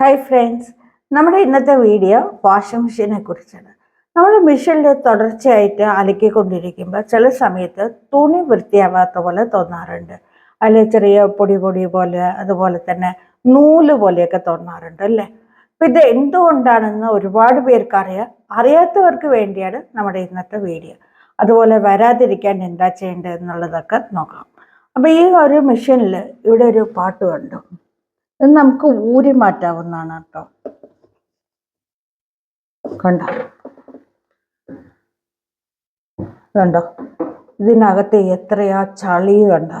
Hi friends നമ്മുടെ ഇന്നത്തെ video washing മെഷീനെ കുറിച്ചാണ്. നമ്മൾ മെഷീനിൽ തുടർച്ചയായിട്ട് അലക്കിക്കൊണ്ടിരിക്കുമ്പോൾ ചില സമയത്ത് തുണി വൃത്തിയാവാത്ത പോലെ തോന്നാറുണ്ട്. അതിൽ ചെറിയ പൊടി പൊടി പോലെ അതുപോലെ തന്നെ നൂൽ പോലെയൊക്കെ തോന്നാറുണ്ട് അല്ലേ? അപ്പം ഇത് എന്തുകൊണ്ടാണെന്ന് ഒരുപാട് പേർക്ക് അറിയാം അറിയാത്തവർക്ക് വേണ്ടിയാണ് നമ്മുടെ ഇന്നത്തെ വീഡിയോ അതുപോലെ വരാതിരിക്കാൻ എന്താ ചെയ്യേണ്ടത് എന്നുള്ളതൊക്കെ നോക്കാം. അപ്പോൾ ഈ ഒരു മെഷീനിൽ ഇവിടെ ഒരു പാട്ട് കണ്ടു. ഇത് നമുക്ക് ഊരി മാറ്റാവുന്നതാണ് കേട്ടോ. കണ്ടോ? കണ്ടോ? ഇതിനകത്ത് എത്രയാ ചളി കണ്ടോ?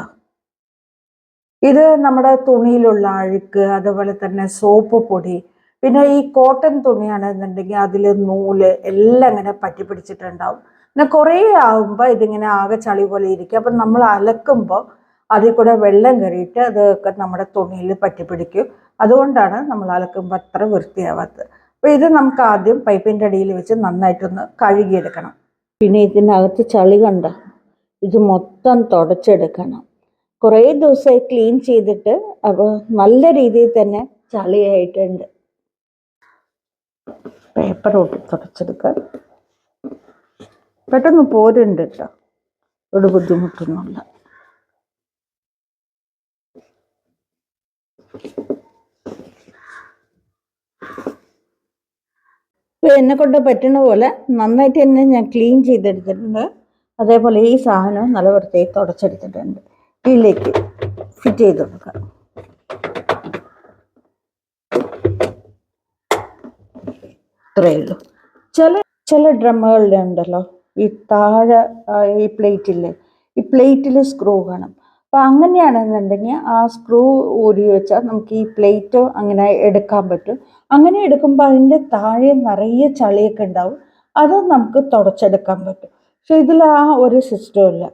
ഇത് നമ്മുടെ തുണിയിലുള്ള അഴുക്ക് അതുപോലെ തന്നെ സോപ്പ് പൊടി പിന്നെ ഈ കോട്ടൺ തുണിയാണെന്നുണ്ടെങ്കിൽ അതിൽ നൂൽ എല്ലാം ഇങ്ങനെ പറ്റി പിടിച്ചിട്ടുണ്ടാവും. പിന്നെ കുറേ ആകുമ്പോൾ ഇതിങ്ങനെ ആകെ ചളി പോലെ ഇരിക്കും. അപ്പം നമ്മൾ അലക്കുമ്പോൾ അതിൽ കൂടെ വെള്ളം കയറിയിട്ട് അതൊക്കെ നമ്മുടെ തുണിയിൽ പറ്റി പിടിക്കും. അതുകൊണ്ടാണ് നമ്മൾ അലക്കുമ്പോൾ അത്ര വൃത്തിയാവാത്തത്. അപ്പോൾ ഇത് നമുക്ക് ആദ്യം പൈപ്പിന്റെ അടിയിൽ വെച്ച് നന്നായിട്ടൊന്ന് കഴുകിയെടുക്കണം. പിന്നെ ഇതിനകത്ത് ചളി കണ്ട ഇത് മൊത്തം തുടച്ചെടുക്കണം. കുറേ ദിവസമായി ക്ലീൻ ചെയ്തിട്ട് അപ്പോൾ നല്ല രീതിയിൽ തന്നെ ചളിയായിട്ടുണ്ട്. പേപ്പർ ഒട്ടി തുടച്ചെടുക്കാൻ പെട്ടെന്ന് പോരുണ്ട് കേട്ടോ. ഒരു ബുദ്ധിമുട്ടൊന്നുമില്ല. ഇപ്പോൾ എന്നെ കൊണ്ട് പറ്റുന്ന പോലെ നന്നായിട്ട് തന്നെ ഞാൻ ക്ലീൻ ചെയ്തെടുത്തിട്ടുണ്ട്. അതേപോലെ ഈ സാധനവും നല്ല വൃത്തിയായി തുടച്ചെടുത്തിട്ടുണ്ട്. ഇതിലേക്ക് ഫിറ്റ് ചെയ്ത് കൊടുക്കാം. ഇത്രയേ ഉള്ളൂ. ചില ചില ഡ്രമ്മുകളിലുണ്ടല്ലോ ഈ താഴെ ഈ പ്ലേറ്റിൽ ഈ പ്ലേറ്റിൽ സ്ക്രൂ കാണും. അപ്പം അങ്ങനെയാണെന്നുണ്ടെങ്കിൽ ആ സ്ക്രൂ ഊരി വെച്ചാൽ നമുക്ക് ഈ പ്ലേറ്റ് അങ്ങനെ എടുക്കാൻ പറ്റും. അങ്ങനെ എടുക്കുമ്പോൾ അതിന്റെ താഴെ നിറയെ ചളിയൊക്കെ ഉണ്ടാവും. അത് നമുക്ക് തുടച്ചെടുക്കാൻ പറ്റും. പക്ഷെ ഇതിൽ ആ ഒരു സിസ്റ്റം ഇല്ല.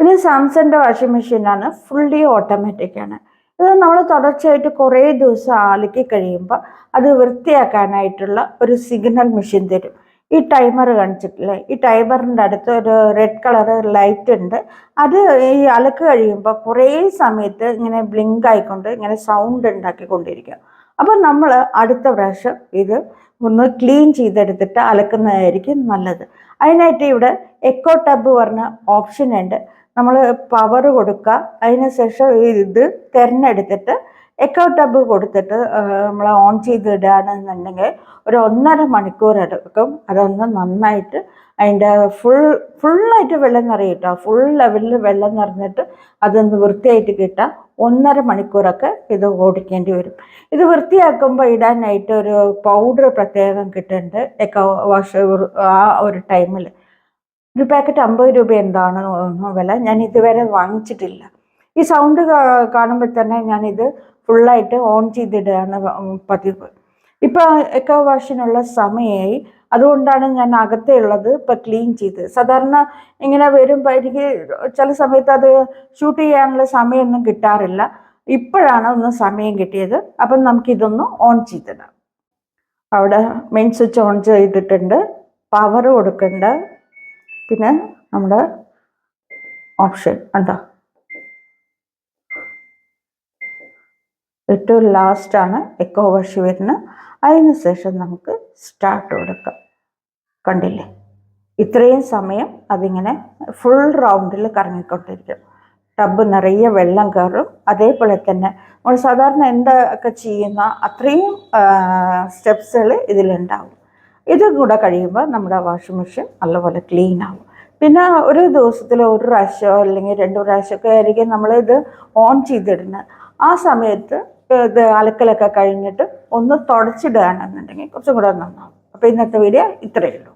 ഇത് സാംസങ്ങിന്റെ വാഷിംഗ് മെഷീനാണ് ഫുള്ളി ഓട്ടോമാറ്റിക് ആണ്. ഇത് നമ്മൾ തുടർച്ചയായിട്ട് കുറേ ദിവസം അലക്കി കഴിയുമ്പോൾ അത് വൃത്തിയാക്കാനായിട്ടുള്ള ഒരു സിഗ്നൽ മെഷീൻ തരും. ഈ ടൈമർ കാണിച്ചിട്ടില്ലേ? ഈ ടൈമറിന്റെ അടുത്ത് ഒരു റെഡ് കളർ ലൈറ്റ് ഉണ്ട്. അത് ഈ അലക്ക് കഴിയുമ്പോൾ കുറേ സമയത്ത് ഇങ്ങനെ ബ്ലിങ്ക് ആയിക്കൊണ്ട് ഇങ്ങനെ സൗണ്ട് ഉണ്ടാക്കിക്കൊണ്ടിരിക്കുക അപ്പം നമ്മൾ അടുത്ത പ്രാവശ്യം ഇത് ഒന്ന് ക്ലീൻ ചെയ്തെടുത്തിട്ട് അലക്കുന്നതായിരിക്കും നല്ലത്. അതിനായിട്ട് ഇവിടെ എക്കോ ടബ് പറഞ്ഞ ഓപ്ഷൻ ഉണ്ട്. നമ്മൾ പവർ കൊടുക്കുക അതിന് ശേഷം ഇത് തിരഞ്ഞെടുത്തിട്ട് എക്കോ ടബ് കൊടുത്തിട്ട് നമ്മൾ ഓൺ ചെയ്തിടുകയാണെന്നുണ്ടെങ്കിൽ ഒരു ഒന്നര മണിക്കൂർ എടുക്കും. അതൊന്ന് നന്നായിട്ട് അതിന്റെ ഫുൾ ഫുള്ളായിട്ട് വെള്ളം നിറയും ഫുൾ ലെവലിൽ വെള്ളം നിറഞ്ഞിട്ട് അതൊന്ന് വൃത്തിയായിട്ട് കിട്ടാൻ ഒന്നര മണിക്കൂറൊക്കെ ഇത് ഓടിക്കേണ്ടി വരും. ഇത് വൃത്തിയാക്കുമ്പോൾ ഇടാനായിട്ട് ഒരു പൗഡർ പ്രത്യേകം കിട്ടുന്നുണ്ട് എക്കോ വാഷ് ആ ഒരു ടൈമിൽ ഒരു പാക്കറ്റ് അമ്പത് രൂപ എന്താണ് വില? ഞാൻ ഇതുവരെ വാങ്ങിച്ചിട്ടില്ല. ഈ സൗണ്ട് കാണുമ്പോൾ തന്നെ ഞാനിത് ഫുള്ളായിട്ട് ഓൺ ചെയ്തിടുകയാണ് പതിവ്. ഇപ്പോൾ എക്കോ വാഷിനുള്ള സമയമായി അതുകൊണ്ടാണ് ഞാൻ അകത്തേ ഉള്ളത് ക്ലീൻ ചെയ്ത്. സാധാരണ ഇങ്ങനെ വരുമ്പോൾ എനിക്ക് ചില സമയത്ത് അത് ഷൂട്ട് ചെയ്യാനുള്ള സമയമൊന്നും കിട്ടാറില്ല. ഇപ്പോഴാണ് ഒന്ന് സമയം കിട്ടിയത്. അപ്പം നമുക്കിതൊന്ന് ഓൺ ചെയ്തിടാം. അവിടെ മെയിൻ സ്വിച്ച് ഓൺ ചെയ്തിട്ടുണ്ട്. പവർ കൊടുക്കണ്ട. പിന്നെ നമ്മുടെ ഓപ്ഷൻ ഉണ്ടോ ഏറ്റവും ലാസ്റ്റാണ് എക്കോ വർഷി വരുന്നത് അതിന് ശേഷം നമുക്ക് സ്റ്റാർട്ട് കൊടുക്കാം. കണ്ടില്ലേ? ഇത്രയും സമയം അതിങ്ങനെ ഫുൾ റൗണ്ടിൽ കറങ്ങിക്കൊണ്ടിരിക്കും. ടബ് നിറയെ വെള്ളം കയറും. അതേപോലെ തന്നെ നമ്മൾ സാധാരണ എന്തൊക്കെ ചെയ്യുന്ന അത്രയും സ്റ്റെപ്സുകൾ ഇതിലുണ്ടാവും. ഇത് കൂടെ കഴിയുമ്പോൾ നമ്മുടെ വാഷിംഗ് മെഷീൻ നല്ലപോലെ ക്ലീൻ ആവും. പിന്നെ ഒരു ദിവസത്തിൽ ഒരു പ്രാവശ്യമോ അല്ലെങ്കിൽ രണ്ട് പ്രാവശ്യമൊക്കെ ആയിരിക്കും നമ്മളിത് ഓൺ ചെയ്തിടുന്നത് ആ സമയത്ത് ഇത് അലക്കലൊക്കെ കഴിഞ്ഞിട്ട് ഒന്ന് തുടച്ചിടുകയാണെന്നുണ്ടെങ്കിൽ കുറച്ചും കൂടെ നന്നാവും. അപ്പോൾ ഇന്നത്തെ വീഡിയോ ഇത്രയേ ഉള്ളൂ.